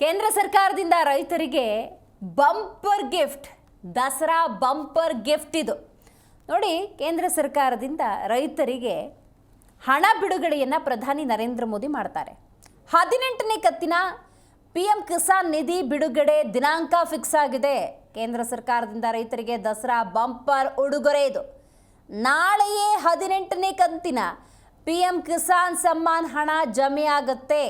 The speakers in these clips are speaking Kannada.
ಕೇಂದ್ರ ಸರ್ಕಾರದಿಂದ ರೈತರಿಗೆ bumper gift, Dasara bumper gift ಇದು. ನೋಡಿ, ಕೇಂದ್ರ ಸರ್ಕಾರದಿಂದ ರೈತರಿಗೆ ಹಣ ಬಿಡುಗಡೆಯನ್ನು ಪ್ರಧಾನಿ ನರೇಂದ್ರ ಮೋದಿ ಮಾಡ್ತಾರೆ. ಹದಿನೆಂಟನೇ ಕತ್ತಿನ ಪಿ ಎಂ ಕಿಸಾನ್ ನಿಧಿ ಬಿಡುಗಡೆ ದಿನಾಂಕ ಫಿಕ್ಸ್ ಆಗಿದೆ. ಕೇಂದ್ರ ಸರ್ಕಾರದಿಂದ ರೈತರಿಗೆ ದಸರಾ ಬಂಪರ್ ಉಡುಗೊರೆ ಇದು. ನಾಳೆಯೇ ಹದಿನೆಂಟನೇ ಕಂತಿನ ಪಿ ಎಂ ಕಿಸಾನ್ ಸಮ್ಮಾನ್ ಹಣ ಜಮೆ ಆಗುತ್ತೆ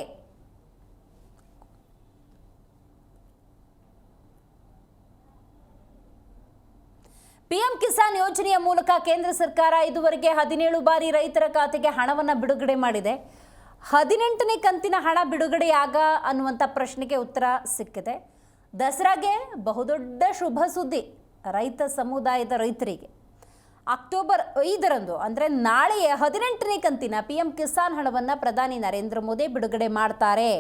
ಪಿಎಂ ಕಿಸಾನ್ ಯೋಜನೆಯ ಮೂಲಕ ಕೇಂದ್ರ ಸರ್ಕಾರ ಇದುವರೆಗೆ ಹದಿನೇಳು ಬಾರಿ ರೈತರ ಖಾತೆಗೆ ಹಣವನ್ನು ಬಿಡುಗಡೆ ಮಾಡಿದೆ. ಹದಿನೆಂಟನೇ ಕಂತಿನ ಹಣ ಬಿಡುಗಡೆಯಾಗ ಅನ್ನುವಂಥ ಪ್ರಶ್ನೆಗೆ ಉತ್ತರ ಸಿಕ್ಕಿದೆ. ದಸರಾಗೆ ಬಹುದೊಡ್ಡ ಶುಭ ಸುದ್ದಿ ರೈತ ಸಮುದಾಯದ ರೈತರಿಗೆ. ಅಕ್ಟೋಬರ್ ಐದರಂದು, ಅಂದರೆ ನಾಳೆಯೇ ಹದಿನೆಂಟನೇ ಕಂತಿನ ಪಿ ಎಂ ಕಿಸಾನ್ ಹಣವನ್ನು ಪ್ರಧಾನಿ ನರೇಂದ್ರ ಮೋದಿ ಬಿಡುಗಡೆ ಮಾಡ್ತಾರೆ.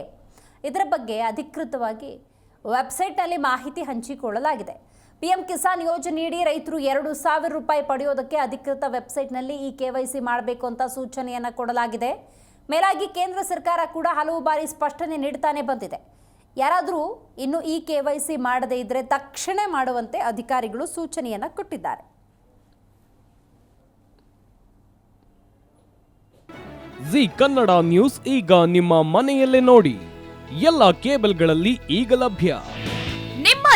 ಇದರ ಬಗ್ಗೆ ಅಧಿಕೃತವಾಗಿ ವೆಬ್ಸೈಟ್ನಲ್ಲಿ ಮಾಹಿತಿ ಹಂಚಿಕೊಳ್ಳಲಾಗಿದೆ. ಪಿ ಎಂ ಕಿಸಾನ್ ಯೋಜನೆಯಡಿ ರೈತರು ಎರಡು ಸಾವಿರ ರೂಪಾಯಿ ಪಡೆಯೋದಕ್ಕೆ ಅಧಿಕೃತ ವೆಬ್ಸೈಟ್ನಲ್ಲಿ ಈ ಕೆ ವೈ ಸಿ ಮಾಡಬೇಕು ಅಂತ ಸೂಚನೆಯನ್ನು ಕೊಡಲಾಗಿದೆ. ಮೇಲಾಗಿ ಕೇಂದ್ರ ಸರ್ಕಾರ ಕೂಡ ಹಲವು ಬಾರಿ ಸ್ಪಷ್ಟನೆ ನೀಡ್ತಾನೆ ಬಂದಿದೆ. ಯಾರಾದರೂ ಇನ್ನು ಈ ಕೆ ವೈ ಸಿ ಮಾಡದೇ ಇದ್ದರೆ ತಕ್ಷಣ ಮಾಡುವಂತೆ ಅಧಿಕಾರಿಗಳು ಸೂಚನೆಯನ್ನು ಕೊಟ್ಟಿದ್ದಾರೆ. ಜಿ ಕನ್ನಡ ನ್ಯೂಸ್ ಈಗ ನಿಮ್ಮ ಮನೆಯಲ್ಲೇ ನೋಡಿ. ಎಲ್ಲ ಕೇಬಲ್ಗಳಲ್ಲಿ ಈಗ ಲಭ್ಯ.